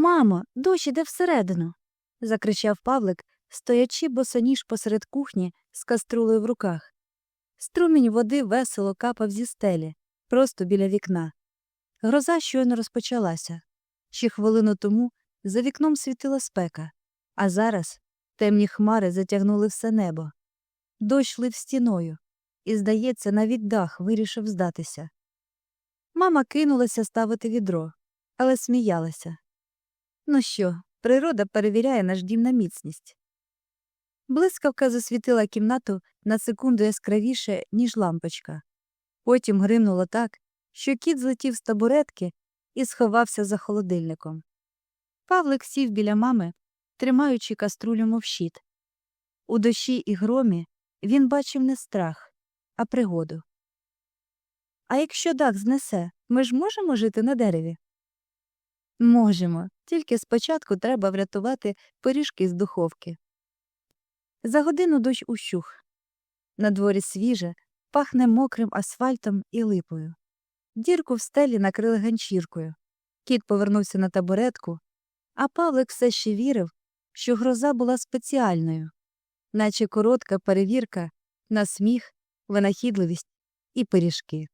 Мамо, дощ іде всередину. закричав Павлик, стоячи босоніж посеред кухні з каструлею в руках. Струмінь води весело капав зі стелі, просто біля вікна. Гроза щойно розпочалася. Ще хвилину тому за вікном світила спека, а зараз темні хмари затягнули все небо. Дощ лив стіною, і, здається, навіть дах вирішив здатися. Мама кинулася ставити відро, але сміялася. Ну що, природа перевіряє наш дім на міцність. Блискавка засвітила кімнату на секунду яскравіше, ніж лампочка. Потім гримнуло так, що кіт злетів з табуретки і сховався за холодильником. Павлик сів біля мами, тримаючи каструлю мов щит. У дощі і громі він бачив не страх, а пригоду. А якщо дах знесе, ми ж можемо жити на дереві? Можемо, тільки спочатку треба врятувати пиріжки з духовки. За годину дощ ущух. На дворі свіже, пахне мокрим асфальтом і липою. Дірку в стелі накрили ганчіркою. Кіт повернувся на табуретку, а Павлик все ще вірив, що гроза була спеціальною, наче коротка перевірка на сміх, винахідливість і пиріжки.